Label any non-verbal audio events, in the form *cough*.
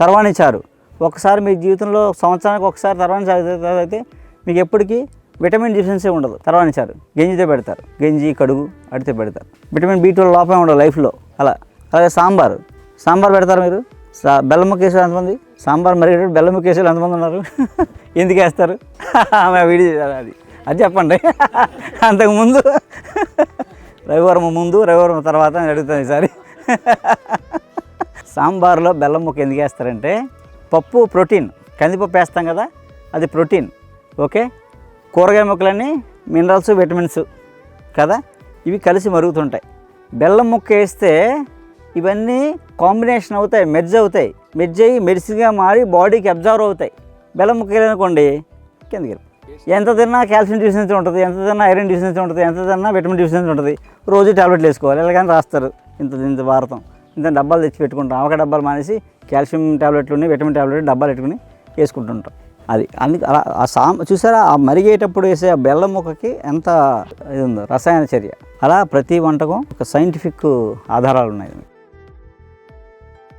తర్వాణిచారు ఒకసారి మీ జీవితంలో సంవత్సరానికి ఒకసారి తర్వాణి చదివితే అయితే మీకు ఎప్పటికీ విటమిన్ డిఫిషియన్సీ ఉండదు. తర్వాణి చారు. గంజితో పెడతారు. గంజి కడుగు అడితే పెడతారు. విటమిన్ బి ట్వెల్వ్ లోపమే ఉండదు లైఫ్లో. అలా. అలాగే సాంబార్. సాంబార్ పెడతారు మీరు? సా బెల్లం కేసులు ఎంతమంది? సాంబార్ మరి బెల్లం కేసులు ఎంతమంది ఉన్నారు? *laughs* ఎందుకు వేస్తారు? ఆమె అది. అది చెప్పండి. *laughs* అంతకుముందు రవివారం ముందు *laughs* రవివారం తర్వాత అడుగుతాను ఈసారి. సాంబార్లో బెల్లం ముక్క ఎందుకు వేస్తారంటే పప్పు ప్రోటీన్. కందిపప్పు వేస్తాం కదా అది ప్రోటీన్. ఓకే? కూరగాయ ముక్కలన్నీ మినరల్స్ విటమిన్స్ కదా? ఇవి కలిసి మరుగుతుంటాయి. బెల్లం ముక్క వేస్తే ఇవన్నీ కాంబినేషన్ అవుతాయి మెర్జ్ అవుతాయి. మెర్జ్ అయ్యి మెడిసిన్గా మారి బాడీకి అబ్జర్వ్ అవుతాయి. బెల్లం ముక్క వెళ్ళనుకోండి కిందకి ఎంత తిన్నా కాల్షియం డిఫిషియన్సీ ఉంటుంది ఎంత తిన్నా ఐరన్ డిఫిషియన్సీ ఉంటుంది ఎంత తిన్నా విటమిన్ డిఫిషియన్సీ ఉంటుంది. రోజు టాబ్లెట్లు వేసుకోవాలి ఎలాగని రాస్తారు ఇంత ఇంత భారతం ఇంత డబ్బాలు తెచ్చి పెట్టుకుంటాం. ఆవక డబ్బాలు మానేసి కాల్షియం టాబ్లెట్లు విటమిన్ టాబ్లెట్ డబ్బాలు పెట్టుకుని వేసుకుంటుంటాం. అది అందుకు అలా ఆ సాం చూసారా? ఆ మరిగేటప్పుడు వేసే ఆ బెల్లం ముక్కకి ఎంత ఇది ఉందో రసాయన చర్య. అలా ప్రతి వంటకం ఒక సైంటిఫిక్ ఆధారాలు ఉన్నాయి.